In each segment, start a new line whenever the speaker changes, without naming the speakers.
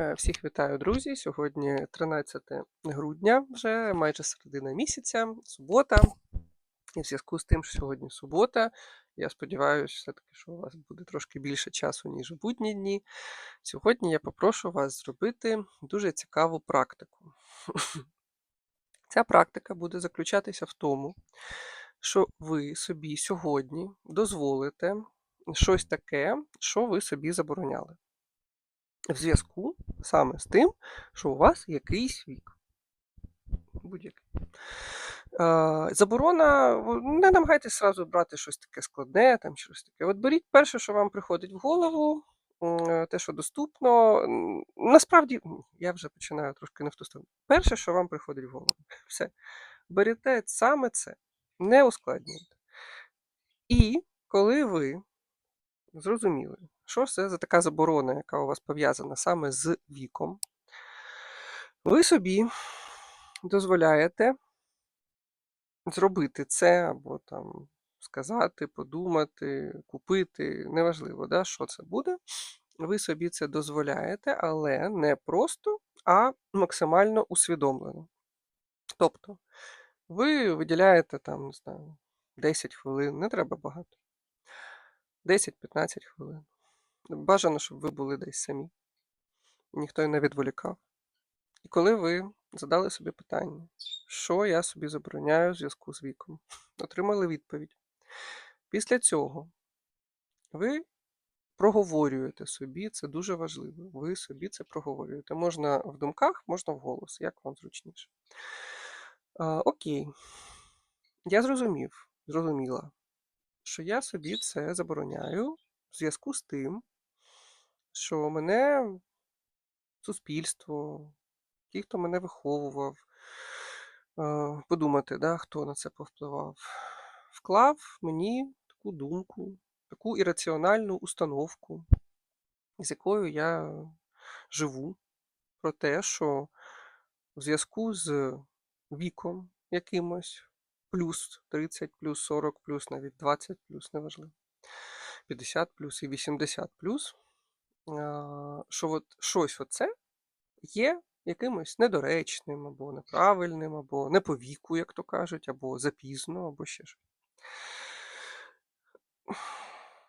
Е, Всіх вітаю, друзі. Сьогодні 13 грудня, вже майже середина місяця, субота. І в зв'язку з тим, що сьогодні субота, я сподіваюся, все-таки, що у вас буде трошки більше часу, ніж у будні дні. Сьогодні я попрошу вас зробити дуже цікаву практику. Ця практика буде заключатися в тому, що ви собі сьогодні дозволите щось таке, що ви собі забороняли в зв'язку саме з тим, що у вас якийсь вік. Будь-який. Заборона, не намагайтесь сразу брати щось таке складне, там щось таке. От беріть перше, що вам приходить в голову, е, те, що доступно. Насправді, я вже починаю трошки не в ту сторону. Перше, що вам приходить в голову. Все. Берете саме це, не ускладнюйте. І коли ви зрозуміли, що це за така заборона, яка у вас пов'язана саме з віком, ви собі дозволяєте зробити це або там сказати, подумати, купити, неважливо, да, що це буде. Ви собі це дозволяєте, але не просто, а максимально усвідомлено. Тобто, ви виділяєте там, не знаю, 10 хвилин, не треба багато. 10-15 хвилин. Бажано, щоб ви були десь самі. Ніхто й не відволікав. І коли ви задали собі питання, що я собі забороняю в зв'язку з віком, отримали відповідь. Після цього ви проговорюєте собі, це дуже важливо. Ви собі це проговорюєте. Можна в думках, можна вголос, як вам зручніше. А, окей. Я зрозумів, зрозуміла, що я собі це забороняю в зв'язку з тим, що мене суспільство, ті, хто мене виховував, е, подумати, да, хто на це повпливав, вклав мені таку думку, таку ірраціональну установку, з якою я живу, про те, що в зв'язку з віком якимось, плюс 30, плюс 40, плюс навіть 20, плюс, неважливо, 50 плюс і 80 плюс, що от щось оце є якимось недоречним, або неправильним, або не по віку, як то кажуть, або запізно, або ще щось.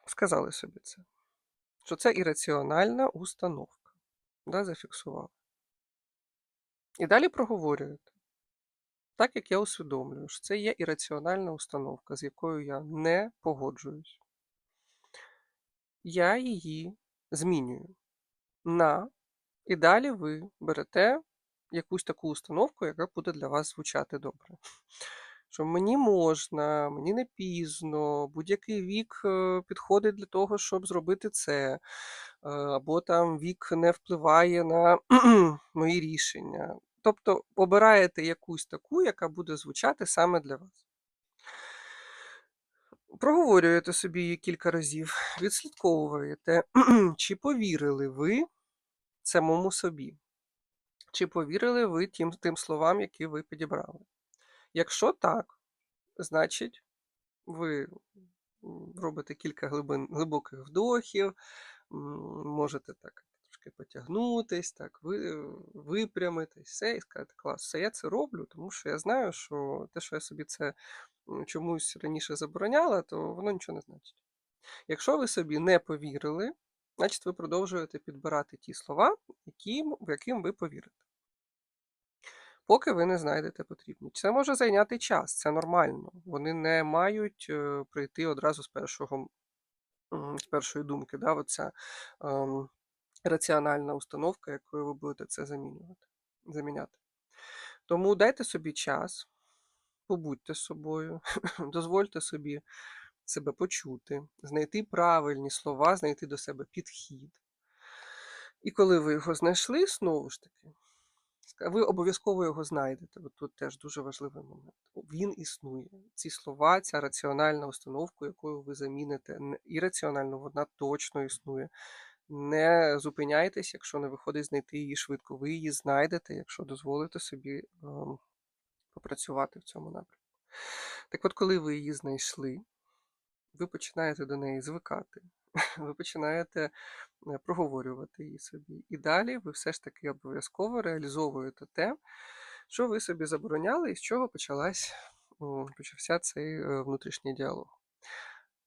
Сказали собі це. Що це ірраціональна установка. Да, зафіксували. І далі проговорюєте. Так як я усвідомлюю, що це є ірраціональна установка, з якою я не погоджуюсь. Я її змінюю на, і далі ви берете якусь таку установку, яка буде для вас звучати добре. Що мені можна, мені не пізно, будь-який вік е, підходить для того, щоб зробити це, е, або там вік не впливає на мої рішення. Тобто обираєте якусь таку, яка буде звучати саме для вас. Проговорюєте собі її кілька разів, відслідковуєте, чи повірили ви самому собі, чи повірили ви тим, тим словам, які ви підібрали. Якщо так, значить ви робите кілька глибин, глибоких вдохів, можете так трошки потягнутись, так, ви, випрямитись, все, і сказати, клас, все, я це роблю, тому що я знаю, що те, що я собі це чомусь раніше забороняла, то воно нічого не значить. Якщо ви собі не повірили, значить ви продовжуєте підбирати ті слова, яким, яким ви повірите. Поки ви не знайдете потрібні. Це може зайняти час, це нормально. Вони не мають е, прийти одразу з першого, з першої думки. Да? Оця ем, раціональна установка, якою ви будете це замінювати, заміняти. Тому дайте собі час, побудьте собою, дозвольте собі себе почути, знайти правильні слова, знайти до себе підхід. І коли ви його знайшли, знову ж таки, ви обов'язково його знайдете. От тут теж дуже важливий момент. Він існує. Ці слова, ця раціональна установка, якою ви заміните, не- ірраціонально вона точно існує. Не зупиняйтесь, якщо не виходить знайти її швидко. Ви її знайдете, якщо дозволите собі ем, попрацювати в цьому напрямку. Так от, коли ви її знайшли, ви починаєте до неї звикати. ви починаєте е, проговорювати її собі. І далі ви все ж таки обов'язково реалізовуєте те, що ви собі забороняли, і з чого почалась, почався цей е, внутрішній діалог.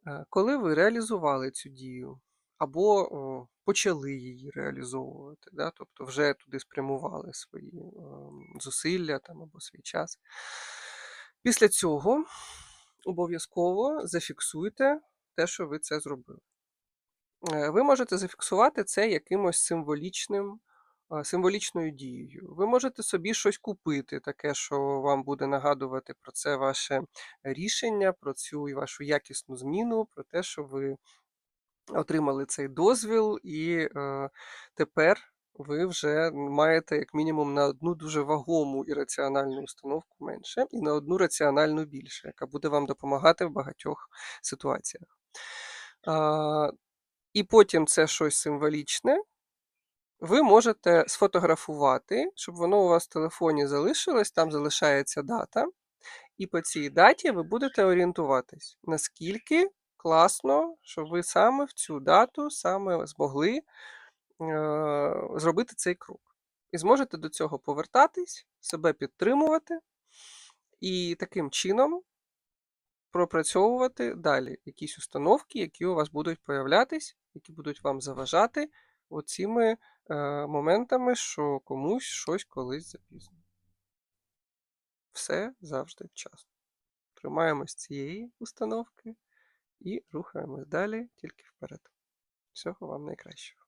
Е, Коли ви реалізували цю дію, або о, почали її реалізовувати, да, тобто вже туди спрямували свої ем, зусилля там, або свій час. Після цього обов'язково зафіксуйте те, що ви це зробили. Е, Ви можете зафіксувати це якимось символічним, символічною дією. Ви можете собі щось купити, таке, що вам буде нагадувати про це ваше рішення, про цю вашу якісну зміну, про те, що ви отримали цей дозвіл, і е, тепер ви вже маєте як мінімум на одну дуже вагому і раціональну установку менше, і на одну раціональну більше, яка буде вам допомагати в багатьох ситуаціях. А, і потім це щось символічне. Ви можете сфотографувати, щоб воно у вас в телефоні залишилось, там залишається дата. І по цій даті ви будете орієнтуватись, наскільки класно, що ви саме в цю дату саме змогли е, зробити цей крок. І зможете до цього повертатись, себе підтримувати, і таким чином пропрацьовувати далі якісь установки, які у вас будуть появлятись, які будуть вам заважати оціми е, моментами, що комусь щось колись запізно. Все завжди вчасно. Тримаємось цієї установки і рухаємось далі тільки вперед. Всього вам найкращого.